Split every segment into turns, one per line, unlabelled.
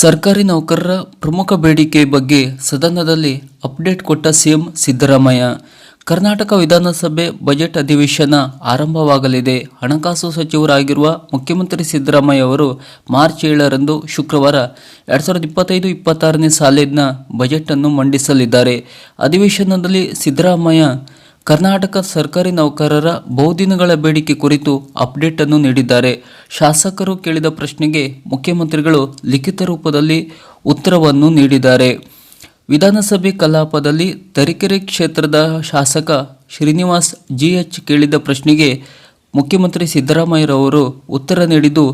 ಸರ್ಕಾರಿ ನೌಕರರ ಪ್ರಮುಖ ಬೇಡಿಕೆ ಬಗ್ಗೆ ಸದನದಲ್ಲಿ ಅಪ್ಡೇಟ್ ಕೊಟ್ಟ ಸಿಎಂ ಸಿದ್ದರಾಮಯ್ಯ. ಕರ್ನಾಟಕ ವಿಧಾನಸಭೆ ಬಜೆಟ್ ಅಧಿವೇಶನ ಆರಂಭವಾಗಲಿದೆ. ಹಣಕಾಸು ಸಚಿವರಾಗಿರುವ ಮುಖ್ಯಮಂತ್ರಿ ಸಿದ್ದರಾಮಯ್ಯ ಅವರು ಮಾರ್ಚ್ ಏಳರಂದು ಶುಕ್ರವಾರ ಎರಡ್ ಸಾವಿರದ ಇಪ್ಪತ್ತೈದು ಇಪ್ಪತ್ತಾರನೇ ಸಾಲಿನ ಬಜೆಟ್ ಅನ್ನು ಮಂಡಿಸಲಿದ್ದಾರೆ. ಅಧಿವೇಶನದಲ್ಲಿ ಸಿದ್ದರಾಮಯ್ಯ ಕರ್ನಾಟಕ ಸರ್ಕಾರಿ ನೌಕರರ ಬಹುದಿನಗಳ ಬೇಡಿಕೆ ಕುರಿತು ಅಪ್ಡೇಟ್ ಅನ್ನು ನೀಡಿದ್ದಾರೆ. ಶಾಸಕರು ಕೇಳಿದ ಪ್ರಶ್ನೆಗೆ ಮುಖ್ಯಮಂತ್ರಿಗಳು ಲಿಖಿತ ರೂಪದಲ್ಲಿ ಉತ್ತರವನ್ನು ನೀಡಿದ್ದಾರೆ. ವಿಧಾನಸಭೆ ಕಲಾಪದಲ್ಲಿ ತರೀಕೆರೆ ಕ್ಷೇತ್ರದ ಶಾಸಕ ಶ್ರೀನಿವಾಸ್ ಜಿಎಚ್ ಕೇಳಿದ ಪ್ರಶ್ನೆಗೆ ಮುಖ್ಯಮಂತ್ರಿ ಸಿದ್ದರಾಮಯ್ಯರವರು ಉತ್ತರ ನೀಡಿದ್ದು,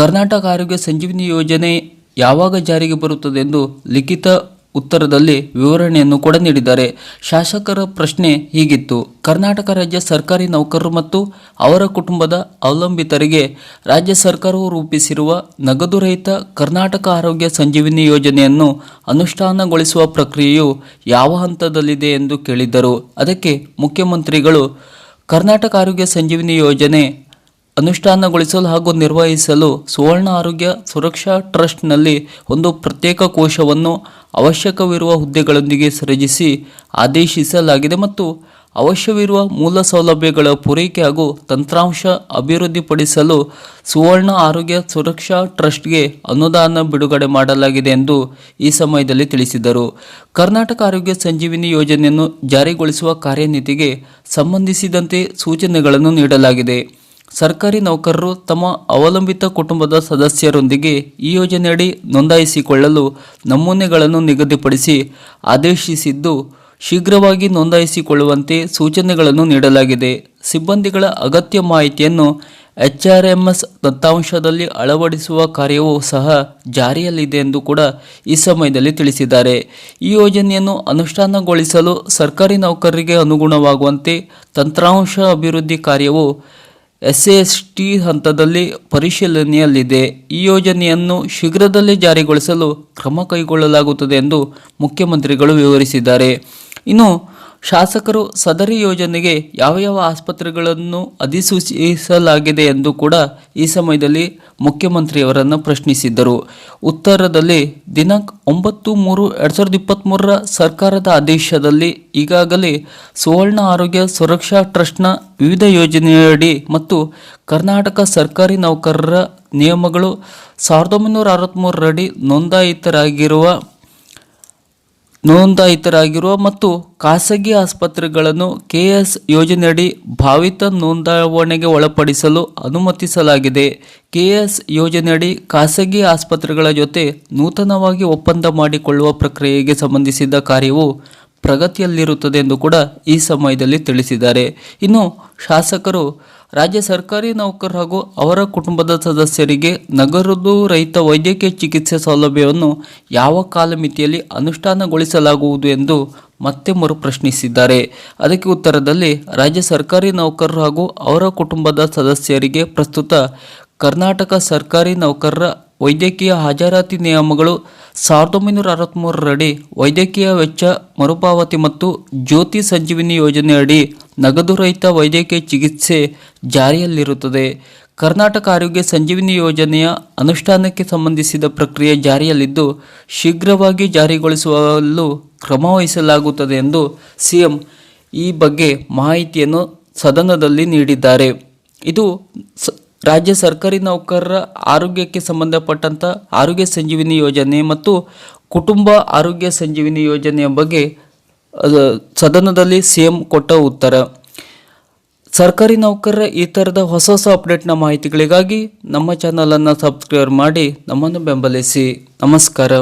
ಕರ್ನಾಟಕ ಆರೋಗ್ಯ ಸಂಜೀವಿನಿ ಯೋಜನೆ ಯಾವಾಗ ಜಾರಿಗೆ ಬರುತ್ತದೆ ಎಂದು ಲಿಖಿತ ಉತ್ತರದಲ್ಲಿ ವಿವರಣೆಯನ್ನು ಕೂಡ ನೀಡಿದ್ದಾರೆ. ಶಾಸಕರ ಪ್ರಶ್ನೆ ಹೀಗಿತ್ತು. ಕರ್ನಾಟಕ ರಾಜ್ಯ ಸರ್ಕಾರಿ ನೌಕರರು ಮತ್ತು ಅವರ ಕುಟುಂಬದ ಅವಲಂಬಿತರಿಗೆ ರಾಜ್ಯ ಸರ್ಕಾರವು ರೂಪಿಸಿರುವ ನಗದು ರಹಿತ ಕರ್ನಾಟಕ ಆರೋಗ್ಯ ಸಂಜೀವಿನಿ ಯೋಜನೆಯನ್ನು ಅನುಷ್ಠಾನಗೊಳಿಸುವ ಪ್ರಕ್ರಿಯೆಯು ಯಾವ ಹಂತದಲ್ಲಿದೆ ಎಂದು ಕೇಳಿದ್ದರು. ಅದಕ್ಕೆ ಮುಖ್ಯಮಂತ್ರಿಗಳು, ಕರ್ನಾಟಕ ಆರೋಗ್ಯ ಸಂಜೀವಿನಿ ಯೋಜನೆ ಅನುಷ್ಠಾನಗೊಳಿಸಲು ಹಾಗೂ ನಿರ್ವಹಿಸಲು ಸುವರ್ಣ ಆರೋಗ್ಯ ಸುರಕ್ಷಾ ಟ್ರಸ್ಟ್ನಲ್ಲಿ ಒಂದು ಪ್ರತ್ಯೇಕ ಕೋಶವನ್ನು ಅವಶ್ಯಕವಿರುವ ಹುದ್ದೆಗಳೊಂದಿಗೆ ಸೃಜಿಸಿ ಆದೇಶಿಸಲಾಗಿದೆ ಮತ್ತು ಅವಶ್ಯವಿರುವ ಮೂಲ ಸೌಲಭ್ಯಗಳ ಪೂರೈಕೆ ಹಾಗೂ ತಂತ್ರಾಂಶ ಅಭಿವೃದ್ಧಿಪಡಿಸಲು ಸುವರ್ಣ ಆರೋಗ್ಯ ಸುರಕ್ಷಾ ಟ್ರಸ್ಟ್ಗೆ ಅನುದಾನ ಬಿಡುಗಡೆ ಮಾಡಲಾಗಿದೆ ಎಂದು ಈ ಸಮಯದಲ್ಲಿ ತಿಳಿಸಿದರು. ಕರ್ನಾಟಕ ಆರೋಗ್ಯ ಸಂಜೀವಿನಿ ಯೋಜನೆಯನ್ನು ಜಾರಿಗೊಳಿಸುವ ಕಾರ್ಯನೀತಿಗೆ ಸಂಬಂಧಿಸಿದಂತೆ ಸೂಚನೆಗಳನ್ನು ನೀಡಲಾಗಿದೆ. ಸರ್ಕಾರಿ ನೌಕರರು ತಮ್ಮ ಅವಲಂಬಿತ ಕುಟುಂಬದ ಸದಸ್ಯರೊಂದಿಗೆ ಈ ಯೋಜನೆಯಡಿ ನೋಂದಾಯಿಸಿಕೊಳ್ಳಲು ನಮೂನೆಗಳನ್ನು ನಿಗದಿಪಡಿಸಿ ಆದೇಶಿಸಿದ್ದು, ಶೀಘ್ರವಾಗಿ ನೋಂದಾಯಿಸಿಕೊಳ್ಳುವಂತೆ ಸೂಚನೆಗಳನ್ನು ನೀಡಲಾಗಿದೆ. ಸಿಬ್ಬಂದಿಗಳ ಅಗತ್ಯ ಮಾಹಿತಿಯನ್ನು ಎಚ್ಆರ್ಎಂಎಸ್ ದತ್ತಾಂಶದಲ್ಲಿ ಅಳವಡಿಸುವ ಕಾರ್ಯವೂ ಸಹ ಜಾರಿಯಲ್ಲಿದೆ ಎಂದು ಕೂಡ ಈ ಸಮಯದಲ್ಲಿ ತಿಳಿಸಿದ್ದಾರೆ. ಈ ಯೋಜನೆಯನ್ನು ಅನುಷ್ಠಾನಗೊಳಿಸಲು ಸರ್ಕಾರಿ ನೌಕರರಿಗೆ ಅನುಗುಣವಾಗುವಂತೆ ತಂತ್ರಾಂಶ ಅಭಿವೃದ್ಧಿ ಕಾರ್ಯವು ಎಸ್ಎಎಸ್ಟಿ ಹಂತದಲ್ಲಿ ಪರಿಶೀಲನೆಯಲ್ಲಿದೆ. ಈ ಯೋಜನೆಯನ್ನು ಶೀಘ್ರದಲ್ಲೇ ಜಾರಿಗೊಳಿಸಲು ಕ್ರಮ ಕೈಗೊಳ್ಳಲಾಗುತ್ತದೆ ಎಂದು ಮುಖ್ಯಮಂತ್ರಿಗಳು ವಿವರಿಸಿದ್ದಾರೆ. ಇನ್ನು ಶಾಸಕರು ಸದರಿ ಯೋಜನೆಗೆ ಯಾವ ಯಾವ ಆಸ್ಪತ್ರೆಗಳನ್ನು ಅಧಿಸೂಚಿಸಲಾಗಿದೆ ಎಂದು ಕೂಡ ಈ ಸಮಯದಲ್ಲಿ ಮುಖ್ಯಮಂತ್ರಿಯವರನ್ನು ಪ್ರಶ್ನಿಸಿದ್ದರು. ಉತ್ತರದಲ್ಲಿ ದಿನಾಂಕ ಒಂಬತ್ತು ಮೂರು, ಎರಡು ಸಾವಿರದ ಇಪ್ಪತ್ತ್ಮೂರರ ಸರ್ಕಾರದ ಆದೇಶದಲ್ಲಿ ಈಗಾಗಲೇ ಸುವರ್ಣ ಆರೋಗ್ಯ ಸುರಕ್ಷಾ ಟ್ರಸ್ಟ್ನ ವಿವಿಧ ಯೋಜನೆಯಡಿ ಮತ್ತು ಕರ್ನಾಟಕ ಸರ್ಕಾರಿ ನೌಕರರ ನಿಯಮಗಳು ಸಾವಿರದ ಒಂಬೈನೂರ ಅರವತ್ತ್ಮೂರರಡಿ ನೋಂದಾಯಿತರಾಗಿರುವ ನೋಂದಾಯಿತರಾಗಿರುವ ಮತ್ತು ಖಾಸಗಿ ಆಸ್ಪತ್ರೆಗಳನ್ನು ಕೆಎಸ್ ಯೋಜನೆಯಡಿ ಭಾವಿತ ನೋಂದಾವಣೆಗೆ ಒಳಪಡಿಸಲು ಅನುಮತಿಸಲಾಗಿದೆ. ಕೆಎಸ್ ಯೋಜನೆಯಡಿ ಖಾಸಗಿ ಆಸ್ಪತ್ರೆಗಳ ಜೊತೆ ನೂತನವಾಗಿ ಒಪ್ಪಂದ ಮಾಡಿಕೊಳ್ಳುವ ಪ್ರಕ್ರಿಯೆಗೆ ಸಂಬಂಧಿಸಿದ ಕಾರ್ಯವು ಪ್ರಗತಿಯಲ್ಲಿರುತ್ತದೆ ಎಂದು ಕೂಡ ಈ ಸಮಯದಲ್ಲಿ ತಿಳಿಸಿದ್ದಾರೆ. ಇನ್ನು ಶಾಸಕರು ರಾಜ್ಯ ಸರ್ಕಾರಿ ನೌಕರರು ಹಾಗೂ ಅವರ ಕುಟುಂಬದ ಸದಸ್ಯರಿಗೆ ನಗರದ ರೈತ ವೈದ್ಯಕೀಯ ಚಿಕಿತ್ಸೆ ಸೌಲಭ್ಯವನ್ನು ಯಾವ ಕಾಲಮಿತಿಯಲ್ಲಿ ಅನುಷ್ಠಾನಗೊಳಿಸಲಾಗುವುದು ಎಂದು ಮತ್ತೆ ಮರು ಪ್ರಶ್ನಿಸಿದ್ದಾರೆ. ಅದಕ್ಕೆ ಉತ್ತರದಲ್ಲಿ, ರಾಜ್ಯ ಸರ್ಕಾರಿ ನೌಕರರು ಹಾಗೂ ಅವರ ಕುಟುಂಬದ ಸದಸ್ಯರಿಗೆ ಪ್ರಸ್ತುತ ಕರ್ನಾಟಕ ಸರ್ಕಾರಿ ನೌಕರರ ವೈದ್ಯಕೀಯ ಹಾಜರಾತಿ ನಿಯಮಗಳು ಸಾವಿರದ ಒಂಬೈನೂರ ಅರವತ್ತ್ಮೂರರಡಿ ವೈದ್ಯಕೀಯ ವೆಚ್ಚ, ಮರುಪಾವತಿ ಮತ್ತು ಜ್ಯೋತಿ ಸಂಜೀವಿನಿ ಯೋಜನೆಯಡಿ ನಗದು ರಹಿತ ವೈದ್ಯಕೀಯ ಚಿಕಿತ್ಸೆ ಜಾರಿಯಲ್ಲಿರುತ್ತದೆ. ಕರ್ನಾಟಕ ಆರೋಗ್ಯ ಸಂಜೀವಿನಿ ಯೋಜನೆಯ ಅನುಷ್ಠಾನಕ್ಕೆ ಸಂಬಂಧಿಸಿದ ಪ್ರಕ್ರಿಯೆ ಜಾರಿಯಲ್ಲಿದ್ದು, ಶೀಘ್ರವಾಗಿ ಜಾರಿಗೊಳಿಸಲು ಕ್ರಮ ವಹಿಸಲಾಗುತ್ತದೆ ಎಂದು ಸಿಎಂ ಈ ಬಗ್ಗೆ ಮಾಹಿತಿಯನ್ನು ಸದನದಲ್ಲಿ ನೀಡಿದ್ದಾರೆ. ಇದು ರಾಜ್ಯ ಸರ್ಕಾರಿ ನೌಕರರ ಆರೋಗ್ಯಕ್ಕೆ ಸಂಬಂಧಪಟ್ಟಂಥ ಆರೋಗ್ಯ ಸಂಜೀವಿನಿ ಯೋಜನೆ ಮತ್ತು ಕುಟುಂಬ ಆರೋಗ್ಯ ಸಂಜೀವಿನಿ ಯೋಜನೆಯ ಬಗ್ಗೆ ಸದನದಲ್ಲಿ ಸದನದಲ್ಲಿ ಸಿಎಂ ಕೊಟ್ಟ ಉತ್ತರ. ಸರ್ಕಾರಿ ನೌಕರರ ಈ ಥರದ ಹೊಸ ಹೊಸ ಅಪ್ಡೇಟ್ನ ಮಾಹಿತಿಗಳಿಗಾಗಿ ನಮ್ಮ ಚಾನಲನ್ನು ಸಬ್ಸ್ಕ್ರೈಬ್ ಮಾಡಿ ನಮ್ಮನ್ನು ಬೆಂಬಲಿಸಿ. ನಮಸ್ಕಾರ.